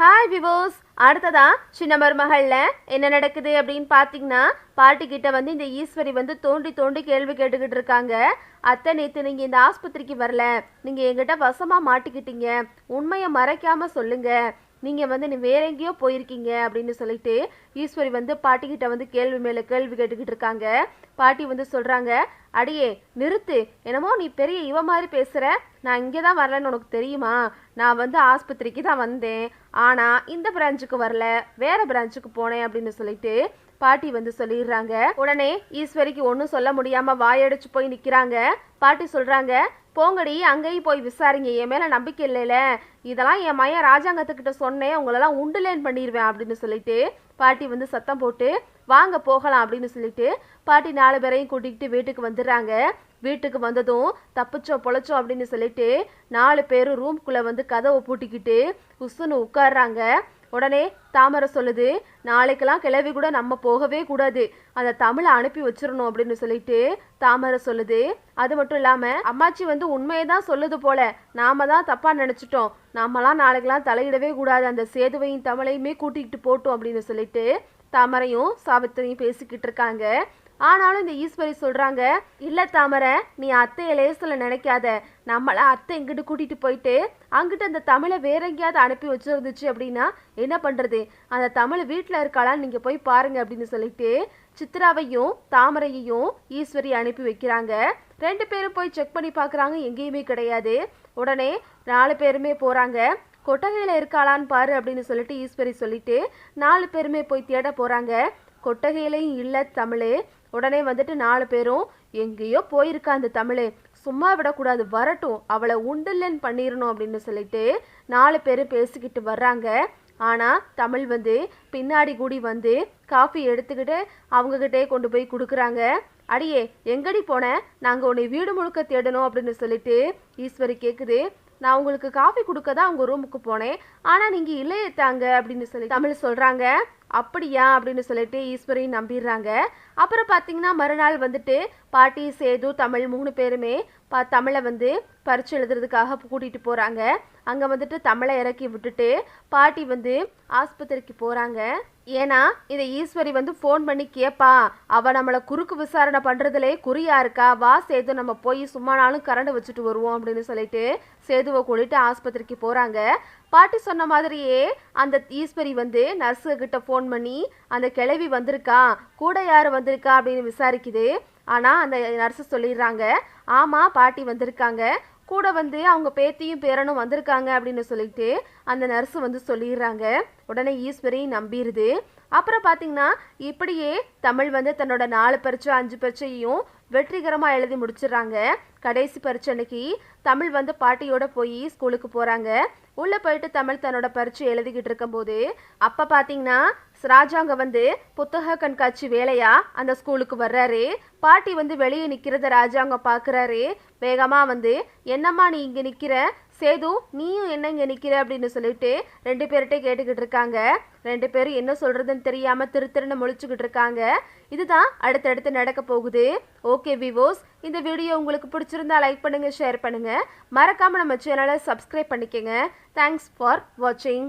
Hi விவோஸ் அடுத்ததா சின்ன மருமகளில் என்ன நடக்குது அப்படின்னு பார்த்தீங்கன்னா பாட்டி கிட்ட வந்து இந்த ஈஸ்வரி வந்து தோண்டி தோண்டி கேள்வி கேட்டுக்கிட்டு இருக்காங்க. அத்தை நேற்று நீங்கள் இந்த ஆஸ்பத்திரிக்கு வரல. நீங்கள் எங்கிட்ட வசமாக மாட்டிக்கிட்டீங்க. உண்மையை மறைக்காமல் சொல்லுங்கள் நீங்கள் வந்து நீ வேற எங்கேயோ போயிருக்கீங்க அப்படின்னு சொல்லிட்டு ஈஸ்வரி வந்து பாட்டிக்கிட்ட வந்து கேள்வி மேலே கேள்வி கேட்டுக்கிட்டு இருக்காங்க. பாட்டி வந்து சொல்கிறாங்க அடியே நிறுத்து. என்னமோ நீ பெரிய இவ மாதிரி பேசுகிற நான் இங்கே தான் வரலன்னு உனக்கு தெரியுமா? நான் வந்து ஆஸ்பத்திரிக்கு தான் வந்தேன். ஆனால் இந்த பிரான்ச்சுக்கு வரல. வேறு பிரான்ச்சுக்கு போனேன் அப்படின்னு சொல்லிட்டு பாட்டி வந்து சொல்லிடுறாங்க. உடனே ஈஸ்வரிக்கு ஒன்றும் சொல்ல முடியாம வாயடிச்சு போய் நிற்கிறாங்க பாட்டி சொல்றாங்க போங்கடி அங்கேயும் போய் விசாரிங்க. என் மேல நம்பிக்கை இல்லைல. இதெல்லாம் என் மையன் ராஜாங்கத்துக்கிட்ட சொன்னேன். உங்களெல்லாம் உண்டுலேன் பண்ணிடுவேன் அப்படின்னு சொல்லிட்டு பாட்டி வந்து சத்தம் போட்டு வாங்க போகலாம் அப்படின்னு சொல்லிட்டு பாட்டி நாலு பேரையும் கூட்டிக்கிட்டு வீட்டுக்கு வந்துடுறாங்க. வீட்டுக்கு வந்ததும் தப்பிச்சோம் பொழைச்சோம் அப்படின்னு சொல்லிட்டு நாலு பேரும் ரூம்குள்ளே வந்து கதவை பூட்டிக்கிட்டு உசுன்னு உட்காடுறாங்க உடனே தாமரை சொல்லுது நாளைக்கெல்லாம் கிளவி கூட நம்ம போகவே கூடாது. அந்த தமிழை அனுப்பி வச்சிடணும் அப்படின்னு சொல்லிட்டு தாமரை சொல்லுது. அது மட்டும் இல்லாமல் அம்மாச்சி வந்து உண்மையை தான் சொல்லுது போல. நாம தான் தப்பாக நினச்சிட்டோம். நாமலாம் நாளைக்கெல்லாம் தலையிடவே கூடாது. அந்த சேதுவையும் தமிழையுமே கூட்டிகிட்டு போட்டோம் அப்படின்னு சொல்லிட்டு தாமரையும் சாவித்திரியும் பேசிக்கிட்டு இருக்காங்க. ஆனாலும் இந்த ஈஸ்வரி சொல்கிறாங்க இல்லை தாமரை நீ அத்தையை லேசில் நினைக்காத. நம்மளை அத்தை இங்கிட்டு கூட்டிட்டு போயிட்டு அங்கிட்டு அந்த தமிழை வேற எங்கேயாவது அனுப்பி வச்சிருந்துச்சு அப்படின்னா என்ன பண்ணுறது அந்த தமிழ் வீட்டில் இருக்காளான்னு நீங்கள் போய் பாருங்க அப்படின்னு சொல்லிட்டு சித்ராவையும் தாமரையையும் ஈஸ்வரி அனுப்பி வைக்கிறாங்க. ரெண்டு பேரும் போய் செக் பண்ணி பார்க்குறாங்க எங்கேயுமே கிடையாது. உடனே நாலு பேருமே போகிறாங்க கொட்டகையில் இருக்காளான்னு பாரு அப்படின்னு சொல்லிட்டு ஈஸ்வரி சொல்லிட்டு நாலு பேருமே போய் தேட போகிறாங்க கொட்டகையிலையும் இல்லை தமிழ் உடனே வந்துட்டு நாலு பேரும் எங்கேயோ போயிருக்கா அந்த தமிழே. சும்மா விடக்கூடாது வரட்டும் அவளை உண்டுல்லன்னு பண்ணிடணும் அப்படின்னு சொல்லிட்டு நாலு பேரும் பேசிக்கிட்டு வர்றாங்க. ஆனால் தமிழ் வந்து பின்னாடி கூடி வந்து காஃபி எடுத்துக்கிட்டு அவங்கக்கிட்டே கொண்டு போய் கொடுக்குறாங்க. அடியே எங்கடி போன? நாங்கள் உன்னை வீடு முழுக்க தேடணும் அப்படின்னு சொல்லிட்டு ஈஸ்வரி கேட்குது நான் உங்களுக்கு காஃபி கொடுக்க தான் உங்கள் ரூமுக்கு போனேன். ஆனால் நீங்கள் இல்லையே தாங்க அப்படின்னு சொல்லி தமிழ் சொல்கிறாங்க அப்படியா அப்படின்னு சொல்லிட்டு ஈஸ்வரி நம்பிடுறாங்க. அப்புறம் பார்த்தீங்கன்னா மறுநாள் வந்துட்டு பாட்டி சேது தமிழ் மூணு பேருமே பா தமிழை வந்து பரிச்சு எழுதுறதுக்காக கூட்டிகிட்டு போகிறாங்க அங்கே வந்துட்டு தமிழை இறக்கி விட்டுட்டு பாட்டி வந்து ஆஸ்பத்திரிக்கு போகிறாங்க ஏன்னா இதை ஈஸ்வரி வந்து ஃபோன் பண்ணி கேட்பா அவள் நம்மளை குறுக்கு விசாரணை பண்ணுறதுலே குறியா இருக்கா? வா சேது நம்ம போய் சும்மானாலும் கரண்ட் வச்சுட்டு வருவோம் அப்படின்னு சொல்லிட்டு சேதுவை கூட்டிட்டு ஆஸ்பத்திரிக்கு போகிறாங்க பாட்டி சொன்ன மாதிரியே அந்த ஈஸ்வரி வந்து நர்ஸு கிட்ட ஃபோன் பண்ணி அந்த கிளவி வந்திருக்கா? கூட யார் வந்திருக்கா? அப்படின்னு விசாரிக்குது. ஆனால் அந்த நர்ஸு சொல்லிடுறாங்க ஆமாம் பாட்டி வந்திருக்காங்க. கூட வந்து அவங்க பேத்தியும் பேரனும் வந்திருக்காங்க அப்படின்னு சொல்லிட்டு அந்த நர்ஸு வந்து சொல்லிடுறாங்க. உடனே ஈஸ்வரி நம்பிடுது அப்புறம் பார்த்தீங்கன்னா இப்படியே தமிழ் வந்து தன்னோட நாலு பரீட்சை அஞ்சு பரீட்சையும் வெற்றிகரமாக எழுதி முடிச்சிடுறாங்க. கடைசி பரீட்சை அன்னைக்கு தமிழ் வந்து பாட்டியோட போய் ஸ்கூலுக்கு போகிறாங்க உள்ளே போயிட்டு தமிழ் தன்னோட பரீட்சை எழுதிக்கிட்டு இருக்கும்போது அப்போ பார்த்தீங்கன்னா ராஜாங்க வந்து புத்தக கண்காட்சி வேலையா அந்த ஸ்கூலுக்கு வர்றாரு. பாட்டி வந்து வெளியே நிற்கிறத ராஜாங்க பார்க்குறாரு வேகமாக வந்து என்னம்மா நீ இங்கே நிற்கிற சேது நீயும் என்ன இங்கே நிற்கிற அப்படின்னு சொல்லிட்டு ரெண்டு பேர்கிட்ட கேட்டுக்கிட்டு இருக்காங்க. ரெண்டு பேரும் என்ன சொல்கிறதுன்னு தெரியாமல் திரு திருன்னு முழிச்சுக்கிட்டு இருக்காங்க. இதுதான் அடுத்தடுத்து நடக்க போகுது. ஓகே விவோஸ் இந்த வீடியோ உங்களுக்கு பிடிச்சிருந்தா லைக் பண்ணுங்கள் ஷேர் பண்ணுங்கள் மறக்காமல் நம்ம சேனலை சப்ஸ்கிரைப் பண்ணிக்கோங்க. தேங்க்ஸ் ஃபார் வாட்சிங்.